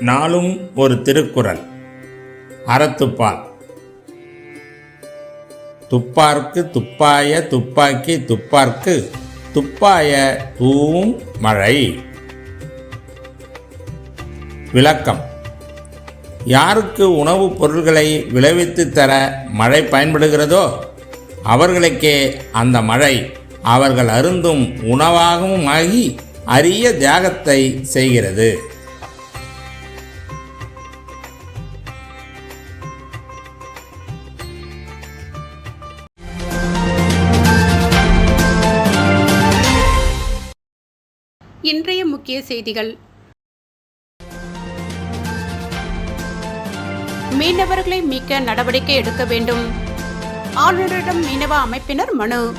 நாளும் ஒரு திருக்குறள். அறத்துப்பால். துப்பார்க்கு துப்பாய துப்பாக்கி துப்பார்க்கு துப்பாய தூவும் மழை. விளக்கம். யாருக்கு உணவுப் பொருள்களை விளைவித்து தர மழை பயன்படுகிறதோ அவர்களுக்கே அந்த மழை அவர்கள் அருந்தும் உணவாகவும் ஆகி அரிய தியாகத்தை செய்கிறது. இன்றைய முக்கிய செய்திகள். மீனவர்களை மீட்க நடவடிக்கை எடுக்க வேண்டும். ஆளுநரிடம் மீனவ அமைப்பினர் மனு.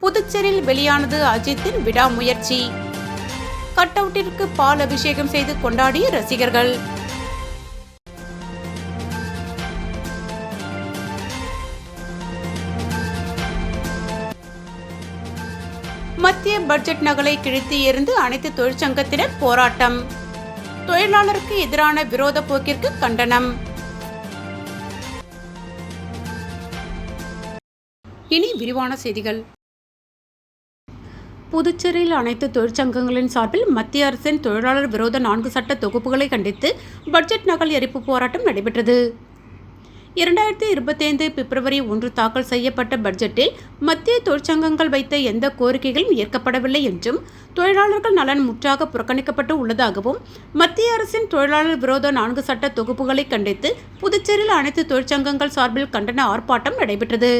புதுச்சேரியில் வெளியானது அஜித்தின் விடாமுயற்சி. கட்டவுட்டிற்கு பால் அபிஷேகம் செய்து கொண்டாடிய ரசிகர்கள். மத்திய பட்ஜெட் நகலை கிழித்து எறிந்து அனைத்து தொழிற்சங்கத்தினர் போராட்டம். தொழிலாளருக்கு எதிரான விரோத போக்கிற்கு கண்டனம். இனி விரிவான செய்திகள். புதுச்சேரியில் அனைத்து தொழிற்சங்கங்களின் சார்பில் மத்திய அரசின் தொழிலாளர் விரோத நான்கு சட்ட தொகுப்புகளை கண்டித்து பட்ஜெட் நகல் எரிப்பு போராட்டம் நடைபெற்றது. இரண்டாயிரத்தி இருபத்தைந்து பிப்ரவரி ஒன்று தாக்கல் செய்யப்பட்ட பட்ஜெட்டில் மத்திய தொழிற்சங்கங்கள் வைத்த எந்த கோரிக்கைகளும் ஏற்கப்படவில்லை என்றும் தொழிலாளர்கள் நலன் முற்றாக புறக்கணிக்கப்பட்டு உள்ளதாகவும் மத்திய அரசின் தொழிலாளர் விரோத நான்கு சட்ட தொகுப்புகளை கண்டித்து புதுச்சேரியில் அனைத்து தொழிற்சங்கங்கள் சார்பில் கண்டன ஆர்ப்பாட்டம் நடைபெற்றது.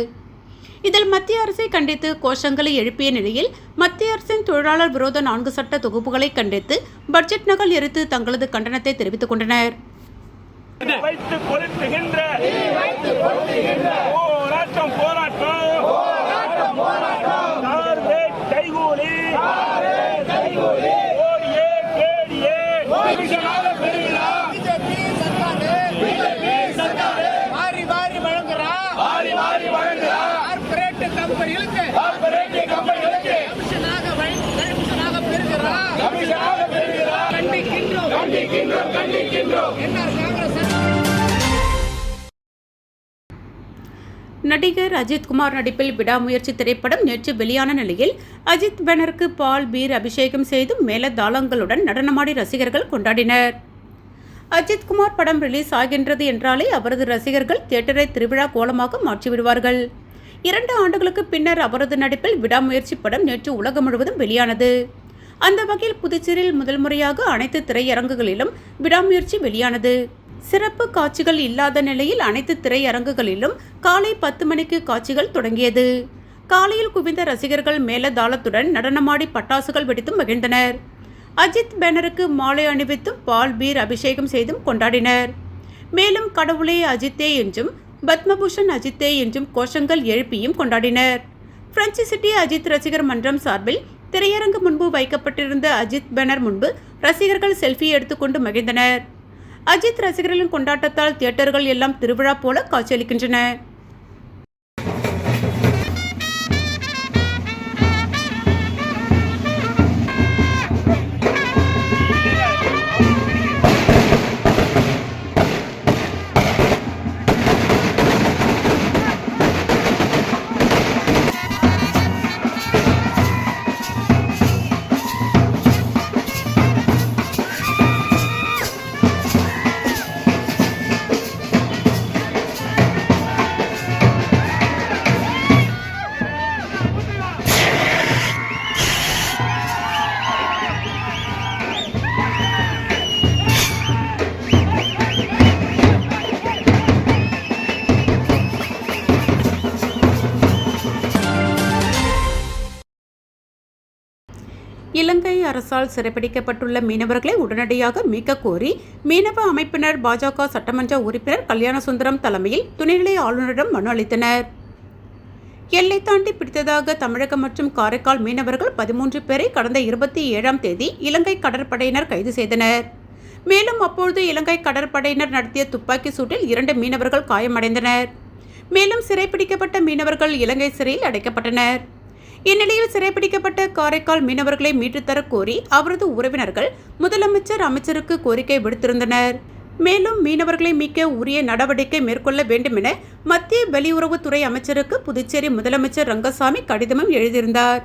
இதில் மத்திய அரசை கண்டித்து கோஷங்களை எழுப்பிய நிலையில் மத்திய அரசின் தொழிலாளர் விரோத நான்கு சட்ட தொகுப்புகளை கண்டித்து பட்ஜெட் நகல் எரித்து தங்களது கண்டனத்தை தெரிவித்துக் கொண்டனர். வைத்து கொளுத்துகின்ற போராட்டம் போராட்டம் நடிகர் அஜித்குமார் நடிப்பில் விடாமுயற்சி திரைப்படம் நேற்று வெளியான நிலையில் அஜித் பேனருக்கு பால் பீர் அபிஷேகம் செய்து மேலதாளங்களுடன் நடனமாடி ரசிகர்கள் கொண்டாடினர். அஜித்குமார் படம் ரிலீஸ் ஆகின்றது என்றாலே அவரது ரசிகர்கள் தியேட்டரை திருவிழா கோலமாக மாற்றிவிடுவார்கள். இரண்டு ஆண்டுகளுக்கு பின்னர் அவரது நடிப்பில் விடாமுயற்சி படம் நேற்று உலகம் முழுவதும் வெளியானது. அந்த வகையில் புதுச்சேரியில் முதல் முறையாக அனைத்து திரையரங்குகளிலும் விடாமுயற்சி வெளியானது. சிறப்பு காட்சிகள் இல்லாத நிலையில் அனைத்து திரையரங்குகளிலும் காலை பத்து மணிக்கு காட்சிகள் தொடங்கியது. காலையில் குவிந்த ரசிகர்கள் மேலதாளத்துடன் நடனமாடி பட்டாசுகள் வெடித்தும் மகிழ்ந்தனர். அஜித் பேனருக்கு மாலை அணிவித்தும் பால் பீர் அபிஷேகம் செய்தும் கொண்டாடினர். மேலும் கடவுளே அஜித்தே என்றும் பத்மபூஷன் அஜித்தே என்றும் கோஷங்கள் எழுப்பியும் கொண்டாடினர். பிரெஞ்சு சிட்டி அஜித் ரசிகர் மன்றம் சார்பில் திரையரங்கு முன்பு வைக்கப்பட்டிருந்த அஜித் பேனர் முன்பு ரசிகர்கள் செல்ஃபி எடுத்துக்கொண்டு மகிழ்ந்தனர். அஜித் ரசிகர்களின் கொண்டாட்டத்தால் தியேட்டர்கள் எல்லாம் திருவிழா போல காட்சியளிக்கின்றன. அரசால் சிறைப்பிடிக்கப்பட்டுள்ள மீனவர்களை உடனடியாக மீட்க கோரி மீனவ அமைப்பினர் பாஜக சட்டமன்ற உறுப்பினர் கல்யாணசுந்தரம் தலைமையில் துணைநிலை ஆளுநரிடம் மனு அளித்தனர். எல்லை தாண்டி பிடித்ததாக தமிழகம் மற்றும் காரைக்கால் மீனவர்கள் பதிமூன்று பேரை கடந்த இருபத்தி ஏழாம் தேதி இலங்கை கடற்படையினர் கைது செய்தனர். மேலும் அப்பொழுது இலங்கை கடற்படையினர் நடத்திய துப்பாக்கி சூட்டில் இரண்டு மீனவர்கள் காயமடைந்தனர். மேலும் சிறைப்பிடிக்கப்பட்ட மீனவர்கள் இலங்கை சிறையில் அடைக்கப்பட்டனர். இந்நிலையில் சிறைப்பிடிக்கப்பட்ட காரைக்கால் மீனவர்களை மீட்டுத்தர கோரி அவரது உறவினர்கள் முதலமைச்சர் அமைச்சருக்கு கோரிக்கை விடுத்திருந்தனர். மேலும் மீனவர்களை மீட்க உரிய நடவடிக்கை மேற்கொள்ள வேண்டும் என மத்திய வெளியுறவுத்துறை அமைச்சருக்கு புதுச்சேரி முதலமைச்சர் ரங்கசாமி கடிதமும் எழுதியிருந்தார்.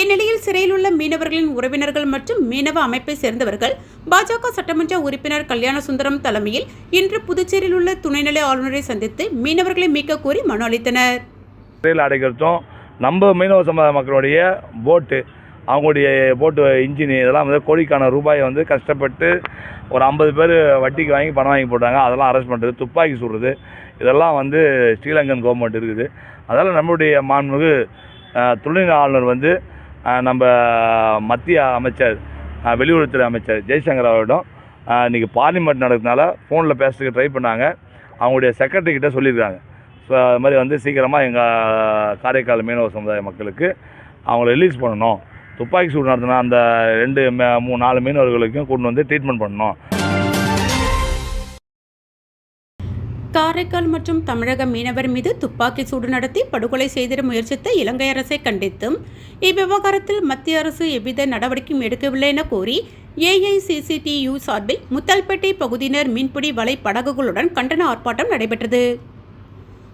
இந்நிலையில் சிறையில் உள்ள மீனவர்களின் உறவினர்கள் மற்றும் மீனவ அமைப்பை சேர்ந்தவர்கள் பாஜக சட்டமன்ற உறுப்பினர் கல்யாண சுந்தரம் தலைமையில் இன்று புதுச்சேரியில் உள்ள துணைநிலை ஆளுநரை சந்தித்து மீனவர்களை மீட்க கோரி மனு அளித்தனர். நம்ம மீனவ சமுதாய மக்களுடைய போட்டு அவங்களுடைய போட்டு இன்ஜின் இதெல்லாம் வந்து கோடிக்கான ரூபாயை வந்து கஷ்டப்பட்டு ஒரு ஐம்பது பேர் வட்டிக்கு வாங்கி பணம் வாங்கி போட்டாங்க. அதெல்லாம் அரெஸ்ட் பண்ணுறது துப்பாக்கி சுடுறது இதெல்லாம் வந்து ஸ்ரீலங்கன் கவர்மெண்ட் இருக்குது. அதனால் நம்மளுடைய மாண்புமிகு துணைநிலை ஆளுநர் வந்து நம்ம மத்திய அமைச்சர் வெளியுறவுத்துறை அமைச்சர் ஜெய்சங்கர் அவரிடம் இன்றைக்கி பார்லிமெண்ட் நடக்கிறதுனால ஃபோனில் பேசுறதுக்கு ட்ரை பண்ணாங்க. அவங்களுடைய செக்ரட்டரி கிட்டே சொல்லியிருக்காங்க. ஸோ அது மாதிரி வந்து சீக்கிரமாக எங்கள் காரைக்கால் மீனவ சமுதாய மக்களுக்கு அவங்கள ரிலீஸ் பண்ணணும். துப்பாக்கி சூடு நடத்தின அந்த ரெண்டு மூணு நாலு மீனவர்களுக்கும் கொண்டு வந்து ட்ரீட்மெண்ட் பண்ணணும். காரைக்கால் மற்றும் தமிழக மீனவர் மீது துப்பாக்கி சூடு நடத்தி படுகொலை செய்திட முயற்சித்த இலங்கை அரசை கண்டித்தும் இவ்விவகாரத்தில் மத்திய அரசு எவ்வித நடவடிக்கையும் எடுக்கவில்லை என கோரி ஏஐசிசிடியு சார்பில் முத்தல்பேட்டை பகுதியினர் மீன்பிடி வலை படகுகளுடன் கண்டன ஆர்ப்பாட்டம் நடைபெற்றது.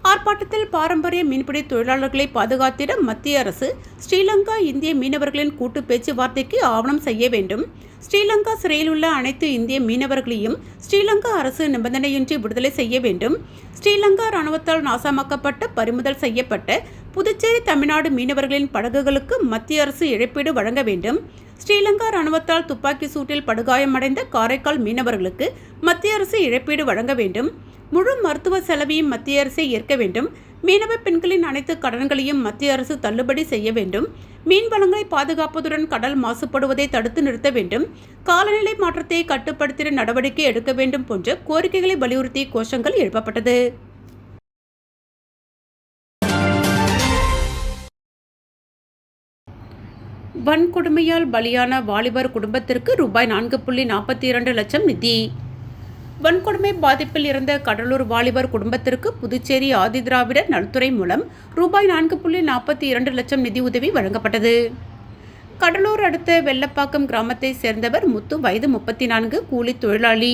ஆர்ப்பாட்டத்தில் பாரம்பரிய மீன்பிடி தொழிலாளர்களை பாதுகாத்திட மத்திய அரசு ஸ்ரீலங்கா இந்திய மீனவர்களின் கூட்டு பேச்சுவார்த்தைக்கு ஆவணம் செய்ய வேண்டும். ஸ்ரீலங்கா சிறையில் உள்ள அனைத்து இந்திய மீனவர்களையும் ஸ்ரீலங்கா அரசு நிபந்தனையின்றி விடுதலை செய்ய வேண்டும். ஸ்ரீலங்கா இராணுவத்தால் நாசமாக்கப்பட்ட பறிமுதல் செய்யப்பட்ட புதுச்சேரி தமிழ்நாடு மீனவர்களின் படகுகளுக்கு மத்திய அரசு இழப்பீடு வழங்க வேண்டும். ஸ்ரீலங்கா இராணுவத்தால் துப்பாக்கி சூட்டில் படுகாயமடைந்த காரைக்கால் மீனவர்களுக்கு மத்திய அரசு இழப்பீடு வழங்க வேண்டும். முழு மருத்துவ செலவையும் மத்திய அரசே ஏற்க வேண்டும். மீனவ பெண்களின் அனைத்து கடன்களையும் மத்திய அரசு தள்ளுபடி செய்ய வேண்டும். மீன் வளங்களை பாதுகாப்பதுடன் கடல் மாசுபடுவதை தடுத்து நிறுத்த வேண்டும். காலநிலை மாற்றத்தை கட்டுப்படுத்திட நடவடிக்கை எடுக்க வேண்டும் போன்ற கோரிக்கைகளை வலியுறுத்தி கோஷங்கள் எழுப்பப்பட்டது. வன்கொடுமையால் பலியான வாலிபர் குடும்பத்திற்கு ரூபாய் நான்கு புள்ளி நாற்பத்தி இரண்டு லட்சம் நிதி. வன்கொடுமை பாதிப்பில் இருந்த கடலூர் வாலிபர் குடும்பத்திற்கு புதுச்சேரி ஆதிதிராவிட நலத்துறை மூலம் ரூபாய் நான்கு புள்ளி நாற்பத்தி இரண்டு லட்சம் நிதி உதவி வழங்கப்பட்டது. கடலூர் அடுத்த வெள்ளப்பாக்கம் கிராமத்தை சேர்ந்தவர் முத்து வயது முப்பத்தி நான்கு கூலி தொழிலாளி.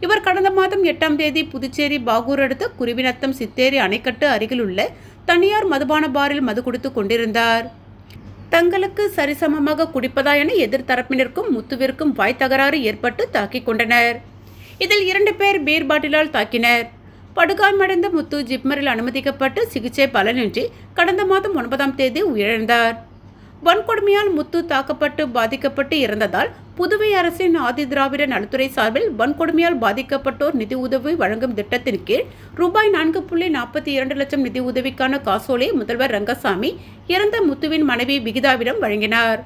இவர் கடந்த மாதம் எட்டாம் தேதி புதுச்சேரி பாகூர் அடுத்த குருவிநத்தம் சித்தேரி அணைக்கட்டு அருகிலுள்ள தனியார் மதுபான பாரில் மது குடித்துக் கொண்டிருந்தார். தங்களுக்கு சரிசமமாக குடிப்பதா என எதிர்த்தரப்பினருக்கும் முத்துவிற்கும் வாய் தகராறு ஏற்பட்டு தாக்கிக் கொண்டனர். இதில் இரண்டு பேர் பீர் பாட்டிலால் தாக்கினர். படுகாயமடைந்த முத்து ஜிப்மரில் அனுமதிக்கப்பட்டு சிகிச்சை பலனின்றி கடந்த மாதம் ஒன்பதாம் தேதி உயிரிழந்தார். வன்கொடுமையால் முத்து தாக்கப்பட்டு பாதிக்கப்பட்டு இறந்ததால் புதுவை அரசின் ஆதி திராவிட நலத்துறை சார்பில் வன்கொடுமையால் பாதிக்கப்பட்டோர் நிதி உதவி வழங்கும் திட்டத்தின் கீழ் ரூபாய் நான்கு புள்ளி நாற்பத்தி இரண்டு லட்சம் நிதி உதவிக்கான காசோலையை முதல்வர் ரங்கசாமி இறந்த முத்துவின் மனைவி விகிதாவிடம் வழங்கினார்.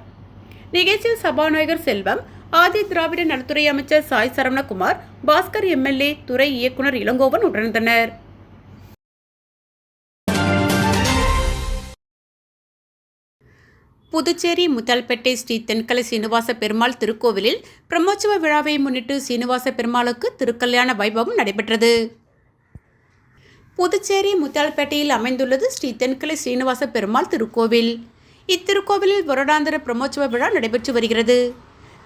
நிகழ்ச்சியில் சபாநாயகர் செல்வம் ஆதி திராவிட நலத்துறை அமைச்சர் சாய் சரவணகுமார் பாஸ்கர் எம்எல்ஏ துறை இயக்குனர் இளங்கோவன் உடனிருந்தனர். புதுச்சேரி முத்தால்பேட்டை ஸ்ரீ தென்கலை சீனிவாச பெருமாள் திருக்கோவிலில் பிரம்மோற்சவ விழாவை முன்னிட்டு சீனிவாச பெருமாளுக்கு திருக்கல்யாண வைபவம் நடைபெற்றது. புதுச்சேரி முத்தால்பேட்டையில் அமைந்துள்ளது ஸ்ரீ தென்கலை ஸ்ரீனிவாச பெருமாள் திருக்கோவில். இத்திருக்கோவிலில் வருடாந்திர பிரம்மோற்சவ விழா நடைபெற்று வருகிறது.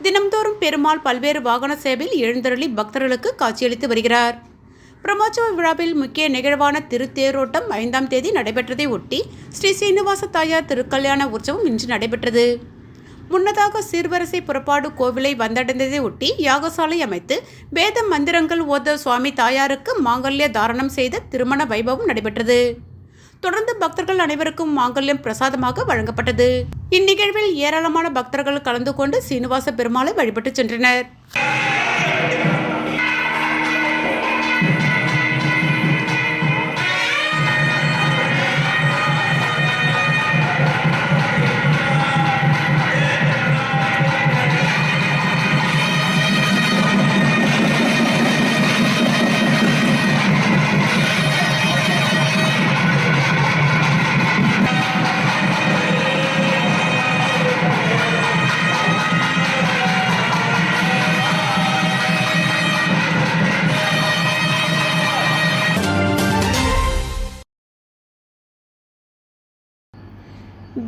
தினம்தோறும் பெருமாள் பல்வேறு வாகன சேவையில் எழுந்தருளி பக்தர்களுக்கு காட்சியளித்து வருகிறார். பிரம்மோற்சவ விழாவில் முக்கிய நிகழ்வான திருத்தேரோட்டம் ஐந்தாம் தேதி நடைபெற்றதை ஒட்டி ஸ்ரீ சீனிவாச தாயார் திருக்கல்யாண உற்சவம் இன்று நடைபெற்றது. முன்னதாக சீர்வரிசை புறப்பாடு கோவிலை வந்தடைந்ததை ஒட்டி யாகசாலை அமைத்து வேத மந்திரங்கள் ஓத சுவாமி தாயாருக்கு மாங்கல்ய தாரணம் செய்த திருமண வைபவம் நடைபெற்றது. தொடர்ந்து பக்தர்கள் அனைவருக்கும் மாங்கல்யம் பிரசாதமாக வழங்கப்பட்டது. இந்நிகழ்வில் ஏராளமான பக்தர்கள் கலந்து கொண்டு சீனிவாச பெருமாளை வழிபட்டு சென்றனர்.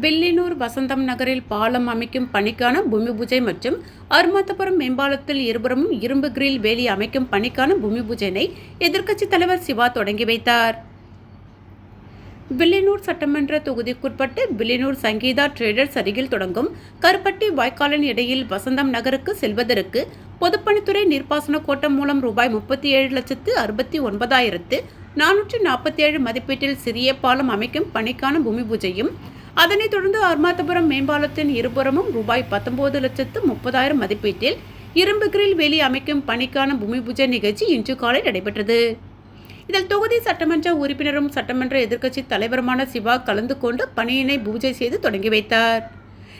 பில்லினூர் வசந்தம் நகரில் பாலம் அமைக்கும் பணிக்கான பூமி பூஜை மற்றும் அருமாத்தபுரம் மேம்பாலத்தில் இருபுறமும் இரும்பு கிரில் வேலி அமைக்கும் பணிக்கான பூமி பூஜையினை எதிர்க்கட்சித் தலைவர் சிவா தொடங்கி வைத்தார். வில்லியனூர் சட்டமன்ற தொகுதிக்குட்பட்டு வில்லியனூர் சங்கீதா ட்ரேடர்ஸ் அருகில் தொடங்கும் கருப்பட்டி வாய்க்காலின் இடையில் வசந்தம் நகருக்கு செல்வதற்கு பொதுப்பணித்துறை நீர்ப்பாசன கோட்டம் மூலம் ரூபாய் முப்பத்தி ஏழு லட்சத்து அறுபத்தி ஒன்பதாயிரத்து நானூற்றி நாற்பத்தி ஏழு மதிப்பீட்டில் சிறிய பாலம் அமைக்கும் பணிக்கான பூமி பூஜையும் அதனைத் தொடர்ந்து அர்மாத்தபுரம் மேம்பாலத்தின் இருபுறமும் ரூபாய் பத்தொன்பது லட்சத்து முப்பதாயிரம் மதிப்பீட்டில் இரும்பு கிரில் வேலி அமைக்கும் பணிக்கான பூமி பூஜை நிகழ்ச்சி இன்று காலை நடைபெற்றது. இதில் தொகுதி சட்டமன்ற உறுப்பினரும் சட்டமன்ற எதிர்க்கட்சி தலைவருமான சிவா கலந்து கொண்டு பணியினை பூஜை செய்து தொடங்கி வைத்தார்.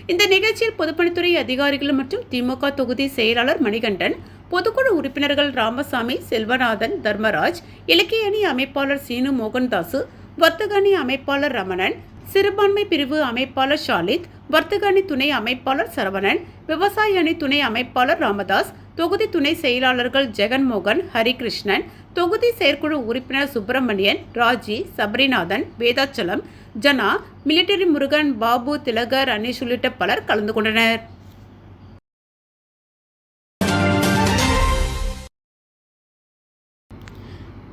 இந்த நிகழ்ச்சியில் பொதுப்பணித்துறை அதிகாரிகள் மற்றும் திமுக தொகுதி செயலாளர் மணிகண்டன் பொதுக்குழு உறுப்பினர்கள் ராமசாமி செல்வநாதன் தர்மராஜ் இலக்கிய அணி அமைப்பாளர் சீனு மோகன்தாசு வர்த்தக அணி அமைப்பாளர் ரமணன் சிறுபான்மை பிரிவு அமைப்பாளர் ஷாலித் வர்த்தக அணி துணை அமைப்பாளர் சரவணன் விவசாய அணி துணை அமைப்பாளர் ராமதாஸ் தொகுதி துணை செயலாளர்கள் ஜெகன்மோகன் ஹரிகிருஷ்ணன் தொகுதி செயற்குழு உறுப்பினர் சுப்பிரமணியன் ராஜி சபரிநாதன் வேதாச்சலம் ஜனா மிலிட்டரி முருகன் பாபு திலகர் அனீஷ் உள்ளிட்ட பலர் கலந்து கொண்டனர்.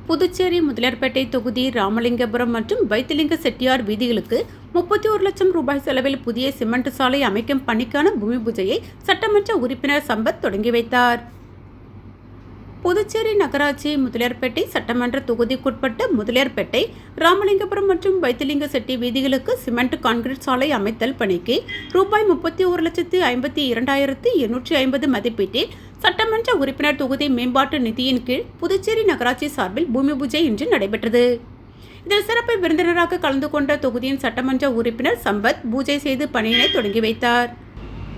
புதுச்சேரி முதலியார்பேட்டை தொகுதி ராமலிங்கபுரம் மற்றும் வைத்திலிங்க செட்டியார் வீதிகளுக்கு முப்பத்தி ஒரு லட்சம் ரூபாய் செலவில் புதிய சிமெண்ட் சாலை அமைக்கும் பணிக்கான பூமி பூஜையை சட்டமன்ற உறுப்பினர் சம்பத் தொடங்கி வைத்தார். புதுச்சேரி நகராட்சி முதலியார்பேட்டை சட்டமன்ற தொகுதிக்குட்பட்ட முதலியார்பேட்டை ராமலிங்கபுரம் மற்றும் வைத்திலிங்க செட்டி வீதிகளுக்கு சிமெண்ட் கான்கிரீட் சாலை அமைத்தல் பணிக்கு ரூபாய் முப்பத்தி ஒரு லட்சத்து ஐம்பத்தி இரண்டாயிரத்து எண்ணூற்றி ஐம்பது மதிப்பீட்டில் சட்டமன்ற உறுப்பினர் தொகுதி மேம்பாட்டு நிதியின் கீழ் புதுச்சேரி நகராட்சி சார்பில் பூமி பூஜை இன்று நடைபெற்றது. இதில் சிறப்பு விருந்தினராக கலந்து கொண்ட தொகுதியின் சட்டமன்ற உறுப்பினர் சம்பத் பூஜை செய்து பணியினை தொடங்கி வைத்தார்.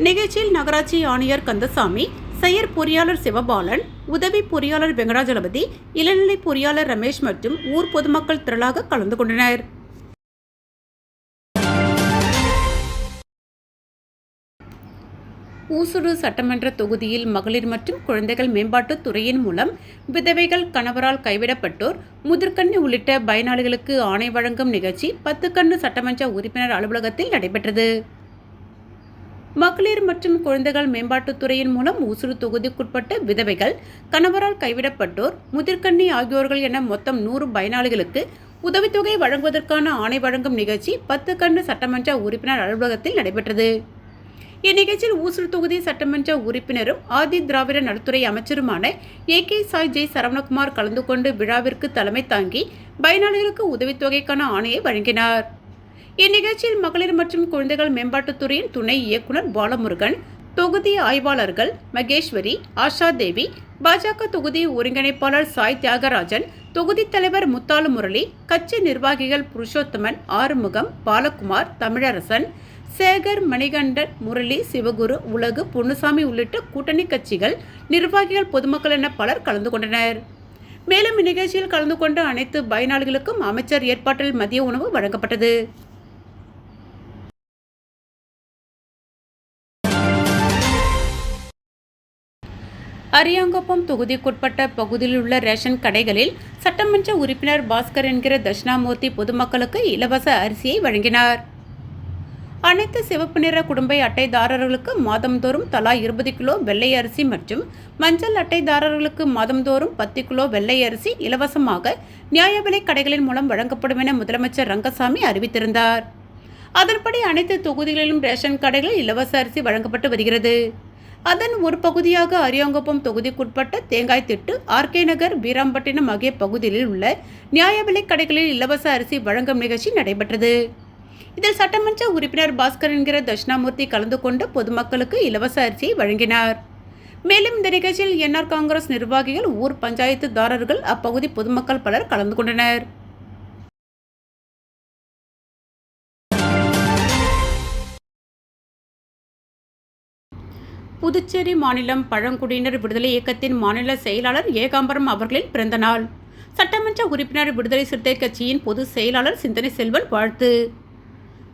நிகழ்ச்சியில் நகராட்சி ஆணையர் கந்தசாமி செயற் பொறியாளர் சிவபாலன் உதவி பொறியாளர் வெங்கடாஜலபதி இளநிலை பொறியாளர் ரமேஷ் மற்றும் ஊர் பொதுமக்கள் திரளாக கலந்து கொண்டனர். ஊசுடு சட்டமன்ற தொகுதியில் மகளிர் மற்றும் குழந்தைகள் மேம்பாட்டுத் துறையின் மூலம் விதவைகள் கணவரால் கைவிடப்பட்டோர் முதிர்கண்ணி உள்ளிட்ட பயனாளிகளுக்கு ஆணை வழங்கும் நிகழ்ச்சி பத்துக்கண்ணு சட்டமன்ற உறுப்பினர் அலுவலகத்தில் நடைபெற்றது. மகளிர் மற்றும் குழந்தைகள் மேம்பாட்டுத் துறையின் மூலம் ஊசுறு தொகுதிக்குட்பட்ட விதவைகள் கணவரால் கைவிடப்பட்டோர் முதிர்கண்ணி ஆகியோர்கள் என மொத்தம் நூறு பயனாளிகளுக்கு உதவித்தொகை வழங்குவதற்கான ஆணை வழங்கும் நிகழ்ச்சி பத்து கண்ணு சட்டமன்ற உறுப்பினர் அலுவலகத்தில் நடைபெற்றது. இந்நிகழ்ச்சியில் ஊசுடு தொகுதி சட்டமன்ற உறுப்பினரும் ஆதி திராவிட நலத்துறை அமைச்சருமான A K Sai J Saravanakumar கலந்து கொண்டு விழாவிற்கு தலைமை தாங்கி பயனாளிகளுக்கு உதவித்தொகைக்கான ஆணையை வழங்கினார். இந்நிகழ்ச்சியில் மகளிர் மற்றும் குழந்தைகள் மேம்பாட்டுத்துறையின் துணை இயக்குனர் பாலமுருகன் தொகுதி ஆய்வாளர்கள் மகேஸ்வரி ஆஷா தேவி பாஜக தொகுதி ஒருங்கிணைப்பாளர் சாய் தியாகராஜன் தொகுதி தலைவர் முத்தாலு முரளி கட்சி நிர்வாகிகள் புருஷோத்தமன் ஆறுமுகம் பாலகுமார் தமிழரசன் சேகர் மணிகண்டன் முரளி சிவகுரு உலகு பொன்னுசாமி உள்ளிட்ட கூட்டணி கட்சிகள் நிர்வாகிகள் பொதுமக்கள் என பலர் கலந்து கொண்டனர். மேலும் இந்நிகழ்ச்சியில் கலந்து கொண்ட அனைத்து பயனாளிகளுக்கும் அமைச்சர் ஏற்பாட்டில் மதிய உணவு வழங்கப்பட்டது. அரியாங்குப்பம் தொகுதிக்குட்பட்ட பகுதியில் உள்ள ரேஷன் கடைகளில் சட்டமன்ற உறுப்பினர் பாஸ்கர் என்கிற தட்சிணாமூர்த்தி பொதுமக்களுக்கு இலவச அரிசியை வழங்கினார். அனைத்து சிவப்பு நிற குடும்ப அட்டைதாரர்களுக்கு மாதந்தோறும் தலா இருபது கிலோ வெள்ளை அரிசி மற்றும் மஞ்சள் அட்டைதாரர்களுக்கு மாதந்தோறும் பத்து கிலோ வெள்ளை அரிசி இலவசமாக நியாய விலைக் கடைகளின் மூலம் வழங்கப்படும் என முதலமைச்சர் ரங்கசாமி அறிவித்திருந்தார். அதன்படி அனைத்து தொகுதிகளிலும் ரேஷன் கடைகளில் இலவச அரிசி வழங்கப்பட்டு வருகிறது. அதன் ஒரு பகுதியாக அரியாங்குப்பம் தொகுதிக்குட்பட்ட தேங்காய் திட்டு ஆர்கே நகர் வீராம்பட்டினம் ஆகிய பகுதிகளில் உள்ள நியாய விலைக் கடைகளில் இலவச அரிசி வழங்கும் நிகழ்ச்சி நடைபெற்றது. இதில் சட்டமன்ற உறுப்பினர் பாஸ்கர் என்கிற தட்சிணாமூர்த்தி கலந்து கொண்டு பொதுமக்களுக்கு இலவச அரிசியை வழங்கினார். மேலும் இந்த நிகழ்ச்சியில் என்ஆர் காங்கிரஸ் நிர்வாகிகள் ஊர் பஞ்சாயத்துதாரர்கள் அப்பகுதி பொதுமக்கள் பலர் கலந்து கொண்டனர். புதுச்சேரி மாநிலம் பழங்குடியினர் விடுதலை இயக்கத்தின் மாநில செயலாளர் ஏகாம்பரம் அவர்களின் பிறந்த நாள். சட்டமன்ற உறுப்பினர் விடுதலை சிறுத்தை கட்சியின் பொதுச் செயலாளர் சிந்தனை செல்வன் வாழ்த்து.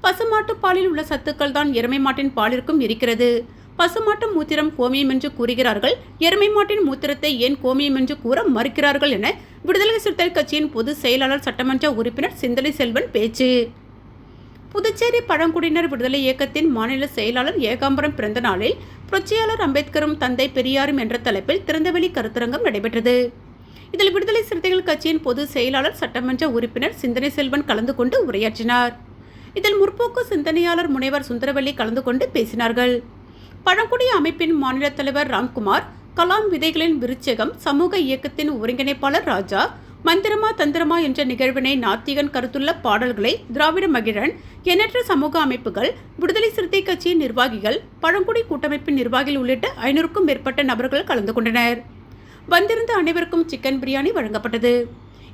பசுமாட்டு பாலில் உள்ள சத்துக்கள் தான் எருமை மாட்டின் பாலிற்கும் இருக்கிறது. பசுமாட்டு மூத்திரம் கோமியம் என்று கூறுகிறார்கள். எருமை மாட்டின் மூத்திரத்தை ஏன் கோமியம் என்று கூற மறுக்கிறார்கள் என விடுதலை சிறுத்தை கட்சியின் பொதுச் செயலாளர் சட்டமன்ற உறுப்பினர் சிந்தனை செல்வன் பேச்சு. புதுச்சேரி பழங்குடியினர் விடுதலை இயக்கத்தின் மாநில செயலாளர் ஏகாம்பரம் பிறந்த நாளில் புரட்சியாளர் அம்பேத்கரும் தந்தை பெரியாரும் என்ற தலைப்பில் திறந்தவெளி கருத்தரங்கம் நடைபெற்றது. இதில் விடுதலை சிறுத்தைகள் கட்சியின் பொதுச் செயலாளர் சட்டமன்ற உறுப்பினர் சிந்தனை செல்வன் கலந்து கொண்டு உரையாற்றினார். இதில் முற்போக்கு சிந்தனையாளர் முனைவர் சுந்தரவல்லி கலந்து கொண்டு பேசினார்கள். பழங்குடி அமைப்பின் மாநில தலைவர் ராம்குமார் கலாம் விதைகளின் விருச்சகம் சமூக இயக்கத்தின் ஒருங்கிணைப்பாளர் ராஜா மந்திரமா தந்திரமா என்ற நிகழ்வினை நாத்திகன் கருத்துள்ள பாடல்களை திராவிட மகிழன் எண்ணற்ற சமூக அமைப்புகள் விடுதலை சிறுத்தை கட்சியின் நிர்வாகிகள் பழங்குடி கூட்டமைப்பின் நிர்வாகிகள் உள்ளிட்ட ஐநூறுக்கும் மேற்பட்ட நபர்கள் கலந்து கொண்டனர். வந்திருந்த அனைவருக்கும் சிக்கன் பிரியாணி வழங்கப்பட்டது.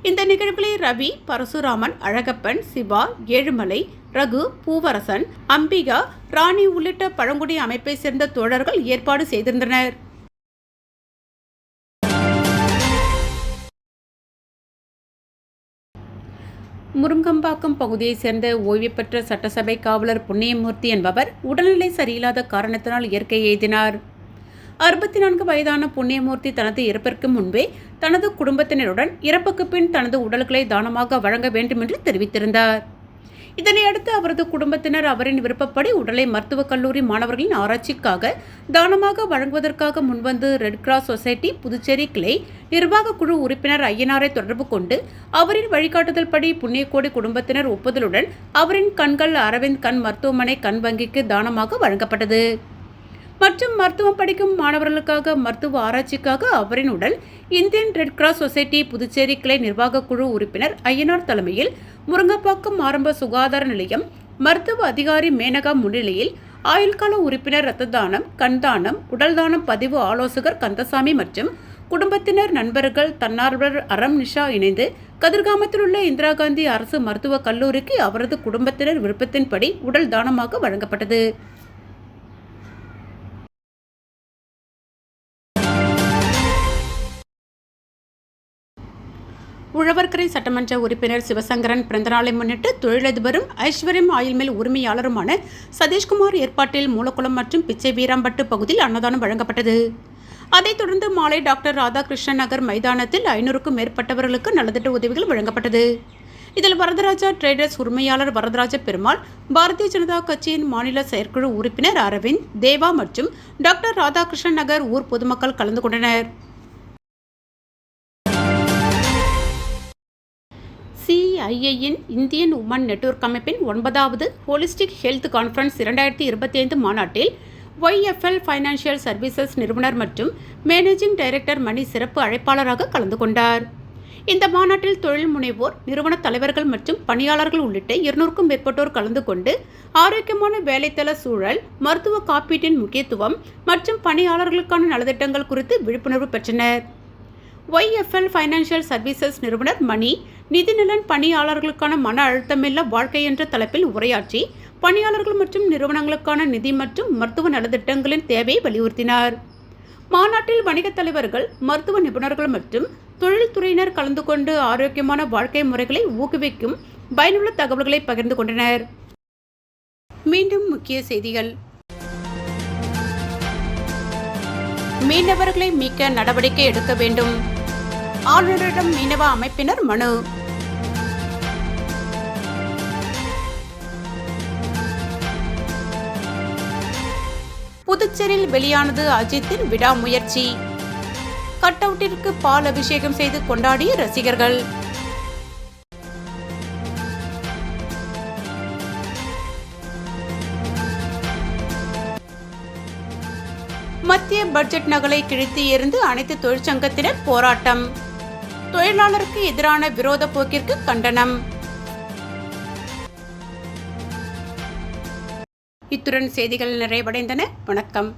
இந்த நிகழ்வுகளில் ரவி பரசுராமன் அழகப்பன் சிவா ஏழுமலை ரகு பூவரசன் அம்பிகா ராணி உள்ளிட்ட பழங்குடி அமைப்பை சேர்ந்த தோழர்கள் ஏற்பாடு செய்திருந்தனர். முருங்கம்பாக்கம் பகுதியைச் சேர்ந்த ஓய்வு பெற்ற சட்டசபை காவலர் புண்ணியமூர்த்தி என்பவர் உடல்நிலை சரியில்லாத காரணத்தினால் இயற்கை எய்தினார். அறுபத்தி நான்கு வயதான புண்ணியமூர்த்தி தனது இறப்பிற்கு முன்பே தனது குடும்பத்தினருடன் இறப்புக்கு பின் தனது உடல்களை தானமாக வழங்க வேண்டும் என்று தெரிவித்திருந்தார். இதனையடுத்து அவரது குடும்பத்தினர் அவரின் விருப்பப்படி உடலை மருத்துவக் கல்லூரி மாணவர்களின் ஆராய்ச்சிக்காக தானமாக வழங்குவதற்காக முன்வந்து ரெட் கிராஸ் சொசைட்டி புதுச்சேரி கிளை நிர்வாக குழு உறுப்பினர் ஐயனாரை தொடர்பு கொண்டு அவரின் வழிகாட்டுதல் படி புண்ணியக்கோடி குடும்பத்தினர் ஒப்புதலுடன் அவரின் கண்கள் அரவிந்த் கண் மருத்துவமனை கண் வங்கிக்கு தானமாக வழங்கப்பட்டது. மற்றும் மருத்துவம் படிக்கும் மாணவர்களுக்காக மருத்துவ ஆராய்ச்சிக்காக அவரின் உடல் Indian red cross society Puducherry கிளை நிர்வாக குழு உறுப்பினர் ஐயனார் தலைமையில் முருங்கப்பாக்கம் ஆரம்ப சுகாதார நிலையம் மருத்துவ அதிகாரி மேனகா முன்னிலையில் ஆயுள்கால உறுப்பினர் இரத்த தானம் கண் தானம் உடல் தானம் பதிவு ஆலோசகர் கந்தசாமி மற்றும் குடும்பத்தினர் நண்பர்கள் தன்னார்வலர் அறம் நிஷா இணைந்து கதிர்காமத்தில் உள்ள இந்திரா காந்தி அரசு மருத்துவக் கல்லூரிக்கு அவரது குடும்பத்தினர் விருப்பத்தின்படி உடல் தானமாக வழங்கப்பட்டது. உழவர்கரை சட்டமன்ற உறுப்பினர் சிவசங்கரன் பிறந்தநாளை முன்னிட்டு தொழிலதிபரும் ஐஸ்வர்யம் ஆயில் மில் உரிமையாளருமான சதீஷ்குமார் ஏற்பாட்டில் மூலக்குளம் மற்றும் பிச்சை வீராம்பட்டு பகுதியில் அன்னதானம் வழங்கப்பட்டது. அதைத் தொடர்ந்து மாலை டாக்டர் ராதாகிருஷ்ணன் நகர் மைதானத்தில் ஐநூறுக்கும் மேற்பட்டவர்களுக்கு நலத்திட்ட உதவிகள் வழங்கப்பட்டது. இதில் வரதராஜா ட்ரேடர்ஸ் உரிமையாளர் வரதராஜ பெருமாள் பாரதிய ஜனதா கட்சியின் மாநில செயற்குழு உறுப்பினர் அரவிந்த் தேவா மற்றும் டாக்டர் ராதாகிருஷ்ணன் நகர் ஊர் பொதுமக்கள் கலந்து கொண்டனர். சிஐஐயின் இந்தியன் உமன் நெட்வொர்க் அமைப்பின் ஒன்பதாவது ஹோலிஸ்டிக் ஹெல்த் கான்ஃபரன்ஸ் இரண்டாயிரத்தி இருபத்தி ஐந்து மாநாட்டில் ஒய்எஃப்எல் ஃபைனான்சியல் சர்வீசஸ் நிறுவனர் மற்றும் மேனேஜிங் டைரக்டர் மணி சிறப்பு அழைப்பாளராக கலந்து கொண்டார். இந்த மாநாட்டில் தொழில் முனைவோர் நிறுவன தலைவர்கள் மற்றும் பணியாளர்கள் உள்ளிட்ட இருநூறுக்கும் மேற்பட்டோர் கலந்து கொண்டு ஆரோக்கியமான வேலைத்தள சூழல் மருத்துவ காப்பீட்டின் முக்கியத்துவம் மற்றும் பணியாளர்களுக்கான நலத்திட்டங்கள் குறித்து விழிப்புணர்வு பெற்றனர். ஒய்எஃப்எல் ஃபைனான்சியல் சர்வீசஸ் நிறுவனர் மணி நிதிநலன் பணியாளர்களுக்கான மன அழுத்தமில்ல வாழ்க்கை என்ற தலைப்பில் உரையாற்றி பணியாளர்கள் மற்றும் நிறுவனங்களுக்கான நிதி மற்றும் மருத்துவ நலத்திட்டங்களின் தேவையை வலியுறுத்தினார். மாநாட்டில் வணிகத் தலைவர்கள் மருத்துவ நிபுணர்கள் மற்றும் தொழில்துறையினர் கலந்து கொண்டு ஆரோக்கியமான வாழ்க்கை முறைகளை ஊக்குவிக்கும் பயனுள்ள தகவல்களை பகிர்ந்து கொண்டனர். மீண்டும் முக்கிய செய்திகள். மீனவர்களை மீட்க நடவடிக்கை எடுக்க வேண்டும். ஆளுநரிடம் மீனவ அமைப்பினர் மனு. புதுச்சேரியில் வெளியானது அஜித்தின் விடாமுயற்சி. கட் அவுட்டிற்கு பால் அபிஷேகம் செய்து கொண்டாடிய ரசிகர்கள். மத்திய பட்ஜெட் நகலை கிழித்து எறிந்து அனைத்து தொழிற்சங்கத்தினர் போராட்டம். தொழிலாளருக்கு எதிரான விரோத போக்கிற்கு கண்டனம். இத்துடன் செய்திகள் நிறைவடைந்தன. வணக்கம்.